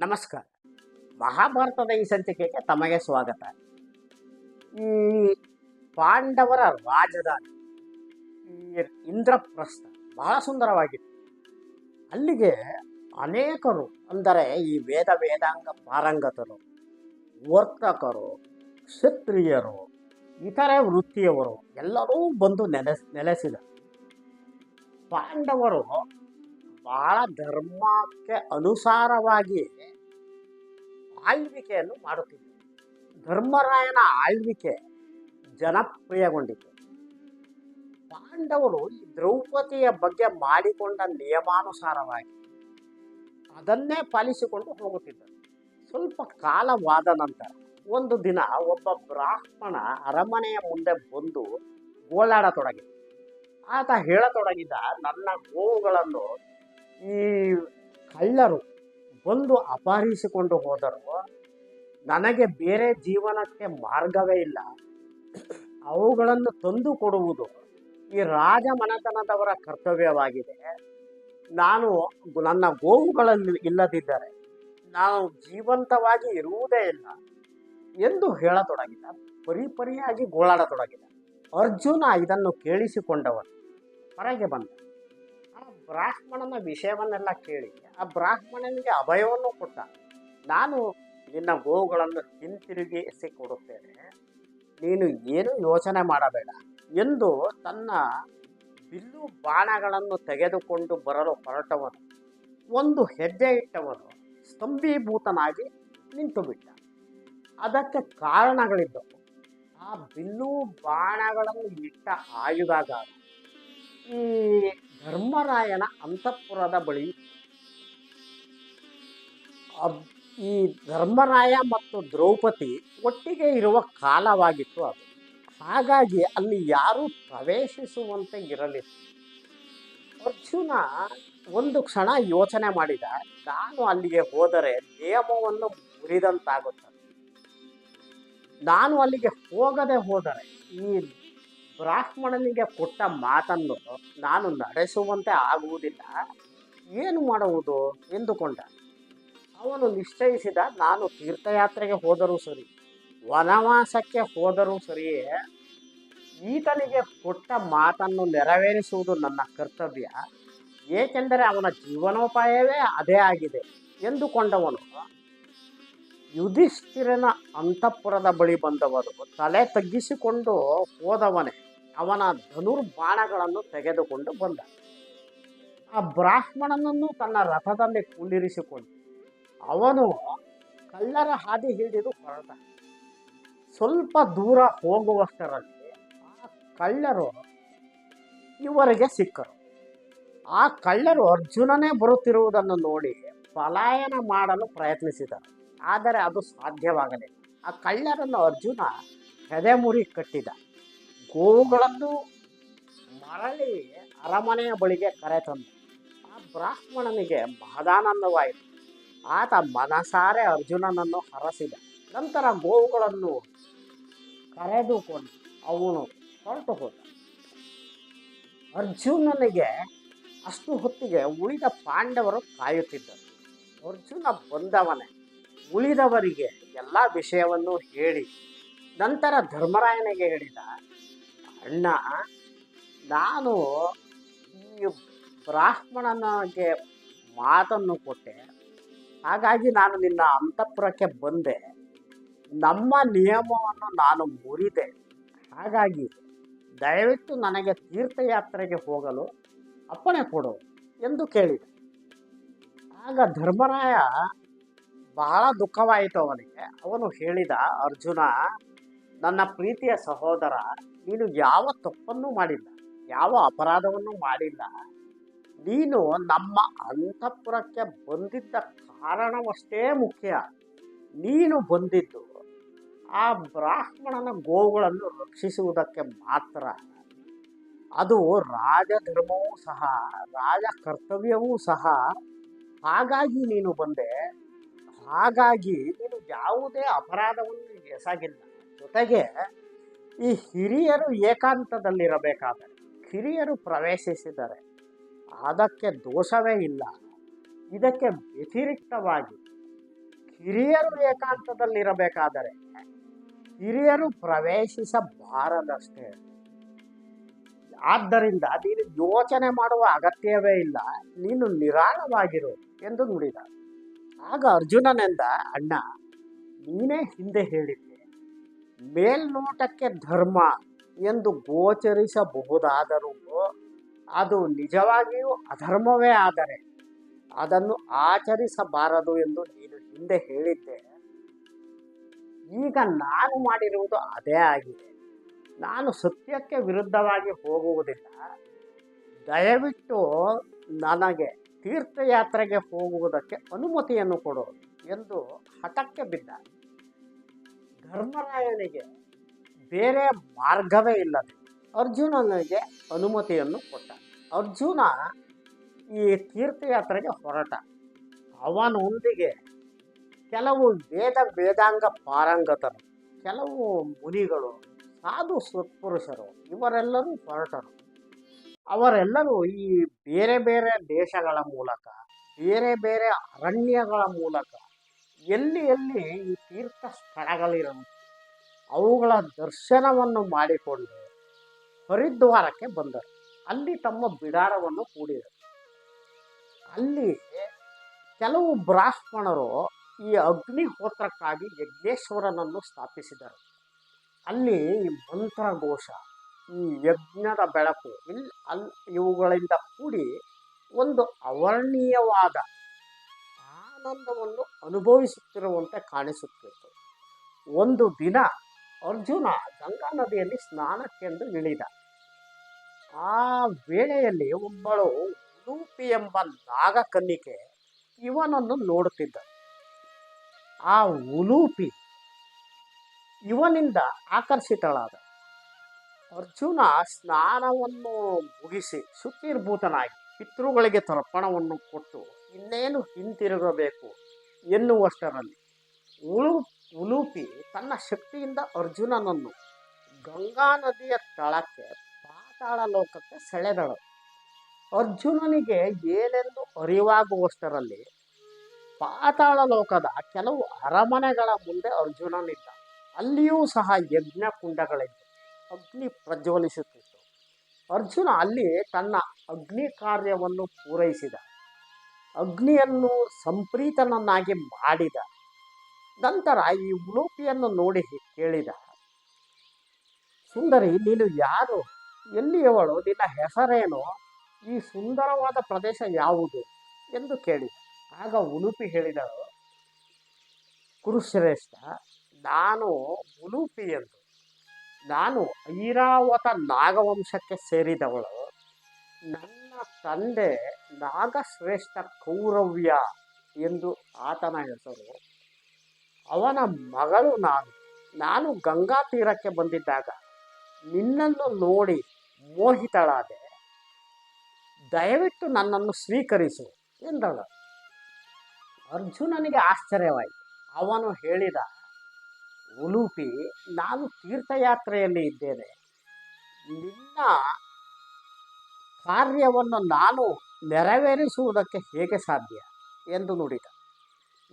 ನಮಸ್ಕಾರ. ಮಹಾಭಾರತದ ಈ ಸಂಚಿಕೆಗೆ ತಮಗೆ ಸ್ವಾಗತ. ಈ ಪಾಂಡವರ ರಾಜಧಾನಿ ಇಂದ್ರಪ್ರಸ್ಥ ಬಹಳ ಸುಂದರವಾಗಿತ್ತು. ಅಲ್ಲಿಗೆ ಅನೇಕರು, ಅಂದರೆ ಈ ವೇದ ವೇದಾಂಗ ಪಾರಂಗತರು, ವರ್ತಕರು, ಕ್ಷತ್ರಿಯರು, ಇತರೆ ವೃತ್ತಿಯವರು ಎಲ್ಲರೂ ಬಂದು ನೆಲೆಸ್ ನೆಲೆಸಿದರು. ಪಾಂಡವರು ಬಹಳ ಧರ್ಮಕ್ಕೆ ಅನುಸಾರವಾಗಿ ಆಳ್ವಿಕೆಯನ್ನು ಮಾಡುತ್ತಿದ್ದರು ಧರ್ಮರಾಯನ ಆಳ್ವಿಕೆ ಜನಪ್ರಿಯಗೊಂಡಿತು ಪಾಂಡವರು ಈ ದ್ರೌಪದಿಯ ಬಗ್ಗೆ ಮಾಡಿಕೊಂಡ ನಿಯಮಾನುಸಾರವಾಗಿ ಅದನ್ನೇ ಪಾಲಿಸಿಕೊಂಡು ಹೋಗುತ್ತಿದ್ದರು. ಸ್ವಲ್ಪ ಕಾಲವಾದ ನಂತರ ಒಂದು ದಿನ ಒಬ್ಬ ಬ್ರಾಹ್ಮಣ ಅರಮನೆಯ ಮುಂದೆ ಬಂದು ಗೋಳಾಡತೊಡಗಿದ. ಆತ ಹೇಳತೊಡಗಿದ, ನನ್ನ ಗೋವುಗಳನ್ನು ಈ ಕಳ್ಳರು ಬಂದು ಅಪಹರಿಸಿಕೊಂಡು ಹೋದರು ನನಗೆ ಬೇರೆ ಜೀವನಕ್ಕೆ ಮಾರ್ಗವೇ ಇಲ್ಲ. ಅವುಗಳನ್ನು ತಂದು ಕೊಡುವುದು ಈ ರಾಜ ಮನೆತನದವರ ಕರ್ತವ್ಯವಾಗಿದೆ. ನಾನು ನನ್ನ ಗೋವುಗಳಲ್ಲಿ ಇಲ್ಲದಿದ್ದರೆ ನಾನು ಜೀವಂತವಾಗಿ ಇರುವುದೇ ಇಲ್ಲ ಎಂದು ಹೇಳತೊಡಗಿದ ಪರಿಪರಿಯಾಗಿ ಗೋಳಾಡತೊಡಗಿದ ಅರ್ಜುನ ಇದನ್ನು ಕೇಳಿಸಿಕೊಂಡವನು. ಹೊರಗೆ ಬಂದ. ಬ್ರಾಹ್ಮಣನ ವಿಷಯವನ್ನೆಲ್ಲ ಕೇಳಿ, ಆ ಬ್ರಾಹ್ಮಣನಿಗೆ ಅಭಯವನ್ನು ಕೊಟ್ಟ. ನಾನು ನಿನ್ನ ಗೋವುಗಳನ್ನು ಹಿಂತಿರುಗಿಸಿ ಕೊಡುತ್ತೇನೆ ನೀನು ಏನು ಯೋಚನೆ ಮಾಡಬೇಡ ಎಂದು ತನ್ನ ಬಿಲ್ಲು ಬಾಣಗಳನ್ನು ತೆಗೆದುಕೊಂಡು ಬರಲು ಹೊರಟವನು. ಒಂದು ಹೆಜ್ಜೆ ಇಟ್ಟವನು ಸ್ತಂಭೀಭೂತನಾಗಿ ನಿಂತು ಬಿಟ್ಟ ಅದಕ್ಕೆ ಕಾರಣಗಳಿದ್ದವು. ಆ ಬಿಲ್ಲು ಬಾಣಗಳನ್ನು ಇಟ್ಟ ಆಯುಧಾಗ ಈ ಧರ್ಮರಾಯನ ಅಂತಃಪುರದ ಬಳಿ. ಈ ಧರ್ಮರಾಯ ಮತ್ತು ದ್ರೌಪದಿ ಒಟ್ಟಿಗೆ ಇರುವ ಕಾಲವಾಗಿತ್ತು ಅದು. ಹಾಗಾಗಿ ಅಲ್ಲಿ ಯಾರೂ ಪ್ರವೇಶಿಸುವಂತೆ ಇರಲಿಲ್ಲ. ಅರ್ಜುನ ಒಂದು ಕ್ಷಣ ಯೋಚನೆ ಮಾಡಿದ, ನಾನು ಅಲ್ಲಿಗೆ ಹೋದರೆ ನಿಯಮವನ್ನು ಮುರಿದಂತಾಗುತ್ತದೆ. ನಾನು ಅಲ್ಲಿಗೆ ಹೋಗದೆ ಹೋದರೆ ಈ ಬ್ರಾಹ್ಮಣನಿಗೆ ಕೊಟ್ಟ ಮಾತನ್ನು ನಾನು ನಡೆಸುವಂತೆ ಆಗುವುದಿಲ್ಲ. ಏನು ಮಾಡುವುದು? ಎಂದುಕೊಂಡ. ಅವನು ನಿಶ್ಚಯಿಸಿದ, ನಾನು ತೀರ್ಥಯಾತ್ರೆಗೆ ಹೋದರೂ ಸರಿ, ವನವಾಸಕ್ಕೆ ಹೋದರೂ ಸರಿಯೇ, ಈತನಿಗೆ ಕೊಟ್ಟ ಮಾತನ್ನು ನೆರವೇರಿಸುವುದು ನನ್ನ ಕರ್ತವ್ಯ. ಏಕೆಂದರೆ ಅವನ ಜೀವನೋಪಾಯವೇ ಅದೇ ಆಗಿದೆ, ಎಂದುಕೊಂಡವನು. ಯುಧಿಷ್ಠಿರನ ಅಂತಃಪುರದ ಬಳಿ ಬಂದವರು ತಲೆ ತಗ್ಗಿಸಿಕೊಂಡು ಹೋದವನೇ. ಅವನ ಧನುರ್ಬಾಣಗಳನ್ನು ತೆಗೆದುಕೊಂಡು ಬಂದ. ಆ ಬ್ರಾಹ್ಮಣನನ್ನು ತನ್ನ ರಥದಲ್ಲಿ ಕುಳ್ಳಿರಿಸಿಕೊಂಡು ಅವನು ಕಳ್ಳರ ಹಾದಿ ಹಿಡಿದು ಹೊರಟ. ಸ್ವಲ್ಪ ದೂರ ಹೋಗುವಷ್ಟರಲ್ಲಿ ಆ ಕಳ್ಳರು ಇವರಿಗೆ ಸಿಕ್ಕರು. ಆ ಕಳ್ಳರು ಅರ್ಜುನನೇ ಬರುತ್ತಿರುವುದನ್ನು ನೋಡಿ ಪಲಾಯನ ಮಾಡಲು ಪ್ರಯತ್ನಿಸಿದರು. ಆದರೆ ಅದು ಸಾಧ್ಯವಾಗಲಿಲ್ಲ. ಆ ಕಳ್ಳರನ್ನು ಅರ್ಜುನ ಹೆದೆಮುರಿ ಕಟ್ಟಿದ. ಗೋವುಗಳನ್ನು ಮರಳಿ ಅರಮನೆಯ ಬಳಿಗೆ ಕರೆತಂದ ಆ ಬ್ರಾಹ್ಮಣನಿಗೆ ಮಹದಾನಂದವಾಯಿತು ಆತ ಮನಸಾರೆ ಅರ್ಜುನನನ್ನು ಹರಸಿದ. ನಂತರ ಗೋವುಗಳನ್ನು ಕರೆದುಕೊಂಡು ಅವನು ಹೊರಟು ಹೋದ. ಅರ್ಜುನನಿಗೆ ಅಷ್ಟು ಹೊತ್ತಿಗೆ ಉಳಿದ ಪಾಂಡವರು ಕಾಯುತ್ತಿದ್ದರು. ಅರ್ಜುನ ಬಂದವನೇ, ಉಳಿದವರಿಗೆ ಎಲ್ಲ ವಿಷಯವನ್ನು ಹೇಳಿ, ನಂತರ ಧರ್ಮರಾಯನಿಗೆ ಹೇಳಿದ ಅಣ್ಣ, ನಾನು ಈ ಬ್ರಾಹ್ಮಣನಿಗೆ ಮಾತನ್ನು ಕೊಟ್ಟೆ. ಹಾಗಾಗಿ ನಾನು ನಿನ್ನ ಅಂತಃಪುರಕ್ಕೆ ಬಂದೆ. ನಮ್ಮ ನಿಯಮವನ್ನು ನಾನು ಮುರಿದೆ. ಹಾಗಾಗಿ ದಯವಿಟ್ಟು ನನಗೆ ತೀರ್ಥಯಾತ್ರೆಗೆ ಹೋಗಲು ಅಪ್ಪಣೆ ಕೊಡು ಎಂದು ಕೇಳಿದ. ಆಗ ಧರ್ಮರಾಯ ಬಹಳ ದುಃಖವಾಯಿತು ಅವನಿಗೆ. ಅವನು ಹೇಳಿದ, ಅರ್ಜುನ, ನನ್ನ ಪ್ರೀತಿಯ ಸಹೋದರ ನೀನು ಯಾವ ತಪ್ಪನ್ನು ಮಾಡಿಲ್ಲ, ಯಾವ ಅಪರಾಧವನ್ನು ಮಾಡಿಲ್ಲ, ನೀನು ನಮ್ಮ ಅಂತಃಪುರಕ್ಕೆ ಬಂದಿದ್ದ ಕಾರಣವಷ್ಟೇ ಮುಖ್ಯ. ನೀನು ಬಂದಿದ್ದು ಆ ಬ್ರಾಹ್ಮಣನ ಗೋವುಗಳನ್ನು ರಕ್ಷಿಸುವುದಕ್ಕೆ ಮಾತ್ರ. ಅದು ರಾಜಧರ್ಮವೂ ಸಹ ರಾಜ ಕರ್ತವ್ಯವೂ ಸಹ. ಹಾಗಾಗಿ ನೀನು ಬಂದೆ. ಹಾಗಾಗಿ ನೀನು ಯಾವುದೇ ಅಪರಾಧವನ್ನು ಎಸಗಿಲ್ಲ. ಜೊತೆಗೆ ಈ ಹಿರಿಯರು ಏಕಾಂತದಲ್ಲಿರಬೇಕಾದರೆ, ಹಿರಿಯರು ಪ್ರವೇಶಿಸಿದರೆ ಅದಕ್ಕೆ ದೋಷವೇ ಇಲ್ಲ. ಇದಕ್ಕೆ ವ್ಯತಿರಿಕ್ತವಾಗಿ ಹಿರಿಯರು ಏಕಾಂತದಲ್ಲಿರಬೇಕಾದರೆ ಹಿರಿಯರು ಪ್ರವೇಶಿಸಬಾರದಷ್ಟೇ. ಆದ್ದರಿಂದ ನೀನು ಯೋಚನೆ ಮಾಡುವ ಅಗತ್ಯವೇ ಇಲ್ಲ. ನೀನು ನಿರಾಳವಾಗಿರು ಎಂದು ನುಡಿದ. ಆಗ ಅರ್ಜುನನೆಂದ, ಅಣ್ಣ, ನೀನೇ ಹಿಂದೆ ಹೇಳಿದ್ದೆ. ಮೇಲ್ನೋಟಕ್ಕೆ ಧರ್ಮ ಎಂದು ಗೋಚರಿಸಬಹುದಾದರೂ ಅದು ನಿಜವಾಗಿಯೂ ಅಧರ್ಮವೇ ಆದರೆ ಅದನ್ನು ಆಚರಿಸಬಾರದು ಎಂದು ನೀನು ಹಿಂದೆ ಹೇಳಿದ್ದೆ. ಈಗ ನಾನು ಮಾಡಿರುವುದು ಅದೇ ಆಗಿದೆ. ನಾನು ಸತ್ಯಕ್ಕೆ ವಿರುದ್ಧವಾಗಿ ಹೋಗುವುದಿಲ್ಲ. ದಯವಿಟ್ಟು ನನಗೆ ತೀರ್ಥಯಾತ್ರೆಗೆ ಹೋಗುವುದಕ್ಕೆ ಅನುಮತಿಯನ್ನು ಕೊಡು ಎಂದು ಹಠಕ್ಕೆ ಬಿದ್ದ ಧರ್ಮರಾಯನಿಗೆ ಬೇರೆ ಮಾರ್ಗವೇ ಇಲ್ಲದೆ ಅರ್ಜುನನಿಗೆ ಅನುಮತಿಯನ್ನು ಕೊಟ್ಟ. ಅರ್ಜುನ ಈ ತೀರ್ಥಯಾತ್ರೆಗೆ ಹೊರಟ. ಅವನೊಂದಿಗೆ ಕೆಲವು ವೇದ ವೇದಾಂಗ ಪಾರಂಗತರು, ಕೆಲವು ಮುನಿಗಳು, ಸಾಧು ಸತ್ಪುರುಷರು ಇವರೆಲ್ಲರೂ ಹೊರಟರು. ಅವರೆಲ್ಲರೂ ಈ ಬೇರೆ ಬೇರೆ ದೇಶಗಳ ಮೂಲಕ, ಬೇರೆ ಬೇರೆ ಅರಣ್ಯಗಳ ಮೂಲಕ ಎಲ್ಲಿ ಎಲ್ಲಿ ಈ ತೀರ್ಥ ಸ್ಥಳಗಳಿರೋ ಅವುಗಳ ದರ್ಶನವನ್ನು ಮಾಡಿಕೊಂಡು ಹರಿದ್ವಾರಕ್ಕೆ ಬಂದರು. ಅಲ್ಲಿ ತಮ್ಮ ಬಿಡಾರವನ್ನು ಕೂಡಿದರು ಅಲ್ಲಿ ಕೆಲವು ಬ್ರಾಹ್ಮಣರು ಈ ಅಗ್ನಿಹೋತ್ರಕ್ಕಾಗಿ ಯಜ್ಞೇಶ್ವರನನ್ನು ಸ್ಥಾಪಿಸಿದರು. ಅಲ್ಲಿ ಈ ಮಂತ್ರಘೋಷ, ಈ ಯಜ್ಞದ ಬೆಳಕು ಇಲ್ಲಿ ಅಲ್ಲಿ ಇವುಗಳಿಂದ ಕೂಡಿ ಒಂದು ಅವರ್ಣೀಯವಾದ ಆನಂದವನ್ನು ಅನುಭವಿಸುತ್ತಿರುವಂತೆ ಕಾಣಿಸುತ್ತಿತ್ತು. ಒಂದು ದಿನ ಅರ್ಜುನ ಗಂಗಾ ನದಿಯಲ್ಲಿ ಸ್ನಾನಕ್ಕೆಂದು ಇಳಿದ. ಆ ವೇಳೆಯಲ್ಲಿ ಒಬ್ಬಳು ಉಲೂಪಿ ಎಂಬ ನಾಗಕನ್ನಿಕೆ ಇವನನ್ನು ನೋಡುತ್ತಿದ್ದ. ಆ ಉಲೂಪಿ ಇವನಿಂದ ಆಕರ್ಷಿತಳಾದ. ಅರ್ಜುನ ಸ್ನಾನವನ್ನು ಮುಗಿಸಿ ಸುತ್ತಿರ್ಭೂತನಾಗಿ ಪಿತೃಗಳಿಗೆ ತರ್ಪಣವನ್ನು ಕೊಟ್ಟು ಇನ್ನೇನು ಹಿಂತಿರುಗಬೇಕು ಎನ್ನುವಷ್ಟರಲ್ಲಿ ಉಳು, ಉಲೂಪಿ ತನ್ನ ಶಕ್ತಿಯಿಂದ ಅರ್ಜುನನನ್ನು ಗಂಗಾ ನದಿಯ ತಳಕ್ಕೆ ಪಾತಾಳ ಲೋಕಕ್ಕೆ ಸೆಳೆದಳು. ಅರ್ಜುನನಿಗೆ ಏನೆಂದು ಅರಿವಾಗುವಷ್ಟರಲ್ಲಿ ಪಾತಾಳ ಲೋಕದ ಕೆಲವು ಅರಮನೆಗಳ ಮುಂದೆ ಅರ್ಜುನನಿದ್ದ. ಅಲ್ಲಿಯೂ ಸಹ ಯಜ್ಞ ಕುಂಡಗಳಿದ್ದು, ಅಗ್ನಿ ಪ್ರಜ್ವಲಿಸುತ್ತಿತ್ತು. ಅರ್ಜುನ ಅಲ್ಲಿ ತನ್ನ ಅಗ್ನಿ ಕಾರ್ಯವನ್ನು ಪೂರೈಸಿದ. ಅಗ್ನಿಯನ್ನು ಸಂಪ್ರೀತನನ್ನಾಗಿ ಮಾಡಿದ. ನಂತರ ಈ ಉಲೂಪಿಯನ್ನು ನೋಡಿ ಕೇಳಿದ. ಸುಂದರಿ, ನೀನು ಯಾರು? ಎಲ್ಲಿಯವಳು? ನಿನ್ನ ಹೆಸರೇನು? ಈ ಸುಂದರವಾದ ಪ್ರದೇಶ ಯಾವುದು? ಎಂದು ಕೇಳಿದ. ಆಗ ಉಲುಪಿ ಹೇಳಿದಳು, ಕುರುಶ್ರೇಷ್ಠ, ನಾನು ಉಲುಪಿ ಎಂದು. ನಾನು ಐರಾವತ ನಾಗವಂಶಕ್ಕೆ ಸೇರಿದವಳು. ನನ್ನ ತಂದೆ ನಾಗಶ್ರೇಷ್ಠ ಕೌರವ್ಯ ಎಂದು ಆತನ ಹೆಸರು. ಅವನ ಮಗಳು ನಾನು ನಾನು ಗಂಗಾ ತೀರಕ್ಕೆ ಬಂದಿದ್ದಾಗ ನಿನ್ನನ್ನು ನೋಡಿ ಮೋಹಿತಳಾದೆ. ದಯವಿಟ್ಟು ನನ್ನನ್ನು ಸ್ವೀಕರಿಸು ಎಂದಳು. ಅರ್ಜುನನಿಗೆ ಆಶ್ಚರ್ಯವಾಯಿತು. ಅವನು ಹೇಳಿದ ಉಲೂಪಿ ನಾನು ತೀರ್ಥಯಾತ್ರೆಯಲ್ಲಿ ಇದ್ದೇನೆ. ನಿನ್ನ ಕಾರ್ಯವನ್ನು ನಾನು ನೆರವೇರಿಸುವುದಕ್ಕೆ ಹೇಗೆ ಸಾಧ್ಯ ಎಂದು ನುಡಿದ.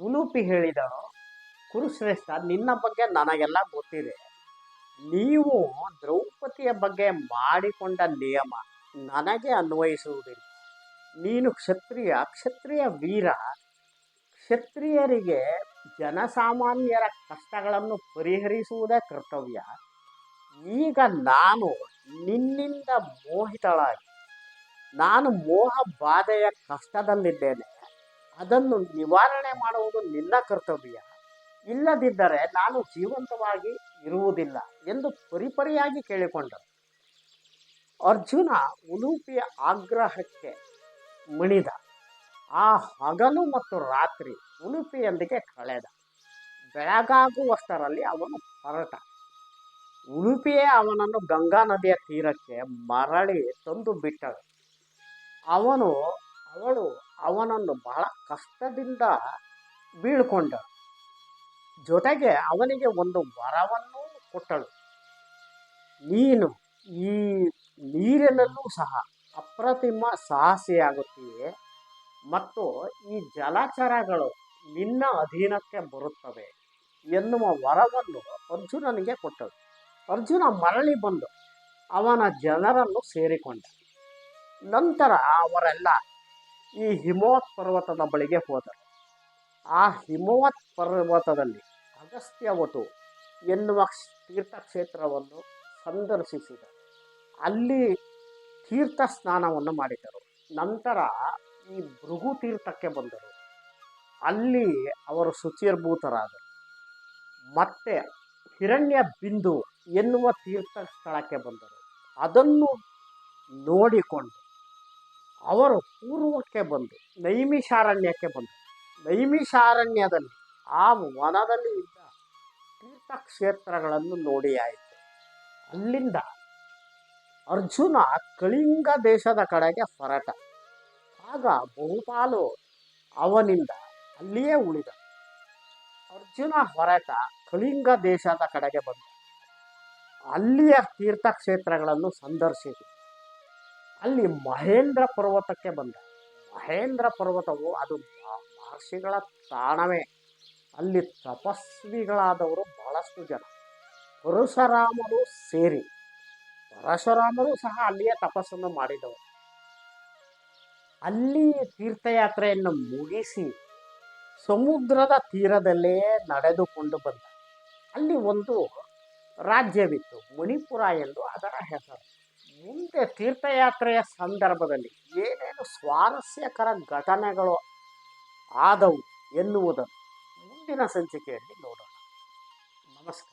ಉಲೂಪಿ ಹೇಳಿದಳು ಕುರುಶ್ರೇಷ್ಠ ನಿನ್ನ ಬಗ್ಗೆ ನನಗೆಲ್ಲ ಗೊತ್ತಿದೆ. ನೀವು ದ್ರೌಪದಿಯ ಬಗ್ಗೆ ಮಾಡಿಕೊಂಡ ನಿಯಮ ನನಗೆ ಅನ್ವಯಿಸುವುದಿಲ್ಲ. ನೀನು ಕ್ಷತ್ರಿಯ ಕ್ಷತ್ರಿಯ ವೀರ. ಕ್ಷತ್ರಿಯರಿಗೆ ಜನಸಾಮಾನ್ಯರ ಕಷ್ಟಗಳನ್ನು ಪರಿಹರಿಸುವುದೇ ಕರ್ತವ್ಯ. ಈಗ ನಾನು ನಿನ್ನಿಂದ ಮೋಹಿತಳಾಗಿ ನಾನು ಮೋಹ ಬಾಧೆಯ ಕಷ್ಟದಲ್ಲಿದ್ದೇನೆ. ಅದನ್ನು ನಿವಾರಣೆ ಮಾಡುವುದು ನಿನ್ನ ಕರ್ತವ್ಯ. ಇಲ್ಲದಿದ್ದರೆ ನಾನು ಜೀವಂತವಾಗಿ ಇರುವುದಿಲ್ಲ ಎಂದು ಪರಿಪರಿಯಾಗಿ ಕೇಳಿಕೊಂಡರು. ಅರ್ಜುನ ಉಲೂಪಿಯ ಆಗ್ರಹಕ್ಕೆ ಮಣಿದ ಆ ಹಗಲು ಮತ್ತು ರಾತ್ರಿ ಉಲುಪಿಯೊಂದಿಗೆ ಕಳೆದ. ಬೆಳಗಾಗುವಷ್ಟರಲ್ಲಿ ಅವನು ಹೊರಟ. ಉಲುಪಿಯೇ ಅವನನ್ನು ಗಂಗಾ ನದಿಯ ತೀರಕ್ಕೆ ಮರಳಿ ತಂದು ಬಿಟ್ಟಳು ಅವನು, ಅವಳು ಅವನನ್ನು ಬಹಳ ಕಷ್ಟದಿಂದ ಬೀಳ್ಕೊಂಡಳು. ಜೊತೆಗೆ ಅವನಿಗೆ ಒಂದು ವರವನ್ನು ಕೊಟ್ಟಳು. ನೀನು ಈ ನೀರಿನಲ್ಲೂ ಸಹ ಅಪ್ರತಿಮ ಸಾಹಸಿಯಾಗುತ್ತೀಯೆ ಮತ್ತು ಈ ಜಲಚರಗಳು ನಿನ್ನ ಅಧೀನಕ್ಕೆ ಬರುತ್ತವೆ ಎನ್ನುವ ವರವನ್ನು ಅರ್ಜುನನಿಗೆ ಕೊಟ್ಟಳು. ಅರ್ಜುನ ಮರಳಿ ಬಂದು ಅವನ ಜನರನ್ನು ಸೇರಿಕೊಂಡ. ನಂತರ ಅವರೆಲ್ಲ ಈ ಹಿಮವತ್ ಪರ್ವತದ ಬಳಿಗೆ ಹೋದರು. ಆ ಹಿಮವತ್ ಪರ್ವತದಲ್ಲಿ ಅಗಸ್ತ್ಯವಟು ಎನ್ನುವ ತೀರ್ಥಕ್ಷೇತ್ರವನ್ನು ಸಂದರ್ಶಿಸಿದರು. ಅಲ್ಲಿ ತೀರ್ಥ ಸ್ನಾನವನ್ನು ಮಾಡಿದರು. ನಂತರ ಈ ಭೃಗು ತೀರ್ಥಕ್ಕೆ ಬಂದರು. ಅಲ್ಲಿ ಅವರು ಶುಚಿರ್ಭೂತರಾದರು. ಮತ್ತೆ ಹಿರಣ್ಯ ಬಿಂದು ಎನ್ನುವ ತೀರ್ಥ ಸ್ಥಳಕ್ಕೆ ಬಂದರು. ಅದನ್ನು ನೋಡಿಕೊಂಡು ಅವರು ಪೂರ್ವಕ್ಕೆ ಬಂದು, ನೈಮಿಷಾರಣ್ಯಕ್ಕೆ ಬಂದರು ನೈಮಿಷಾರಣ್ಯದಲ್ಲಿ ಆ ವನದಲ್ಲಿ ಇದ್ದ ತೀರ್ಥಕ್ಷೇತ್ರಗಳನ್ನು ನೋಡಿ ಆಯಿತು. ಅಲ್ಲಿಂದ ಅರ್ಜುನ ಕಳಿಂಗ ದೇಶದ ಕಡೆಗೆ ಹೊರಟ. ಆಗ ಬಹುಪಾಲು ಅವನಿಂದ ಅಲ್ಲಿಯೇ ಉಳಿದ. ಅರ್ಜುನ ಹೊರಟ ಕಳಿಂಗ ದೇಶದ ಕಡೆಗೆ ಬಂದ, ಅಲ್ಲಿಯ ತೀರ್ಥಕ್ಷೇತ್ರಗಳನ್ನು ಸಂದರ್ಶಿಸಿ. ಅಲ್ಲಿ ಮಹೇಂದ್ರ ಪರ್ವತಕ್ಕೆ ಬಂದ. ಮಹೇಂದ್ರ ಪರ್ವತವು ಅದು ಮಹರ್ಷಿಗಳ ತಾಣವೇ. ಅಲ್ಲಿ ತಪಸ್ವಿಗಳಾದವರು ಬಹಳಷ್ಟು ಜನ. ಪರಶುರಾಮರು ಸೇರಿ. ಪರಶುರಾಮರು ಸಹ ಅಲ್ಲಿಯೇ ತಪಸ್ಸನ್ನು ಮಾಡಿದವರು. ಅಲ್ಲಿ ತೀರ್ಥಯಾತ್ರೆಯನ್ನು ಮುಗಿಸಿ ಸಮುದ್ರದ ತೀರದಲ್ಲೇ ನಡೆದುಕೊಂಡು ಬಂದ. ಅಲ್ಲಿ ಒಂದು ರಾಜ್ಯವಿತ್ತು, ಮಣಿಪುರ ಎಂದು ಅದರ ಹೆಸರು. ಮುಂದೆ ತೀರ್ಥಯಾತ್ರೆಯ ಸಂದರ್ಭದಲ್ಲಿ ಏನೇನು ಸ್ವಾರಸ್ಯಕರ ಘಟನೆಗಳು ಆದವು ಎನ್ನುವುದನ್ನು ಮುಂದಿನ ಸಂಚಿಕೆಯಲ್ಲಿ ನೋಡೋಣ. ನಮಸ್ಕಾರ.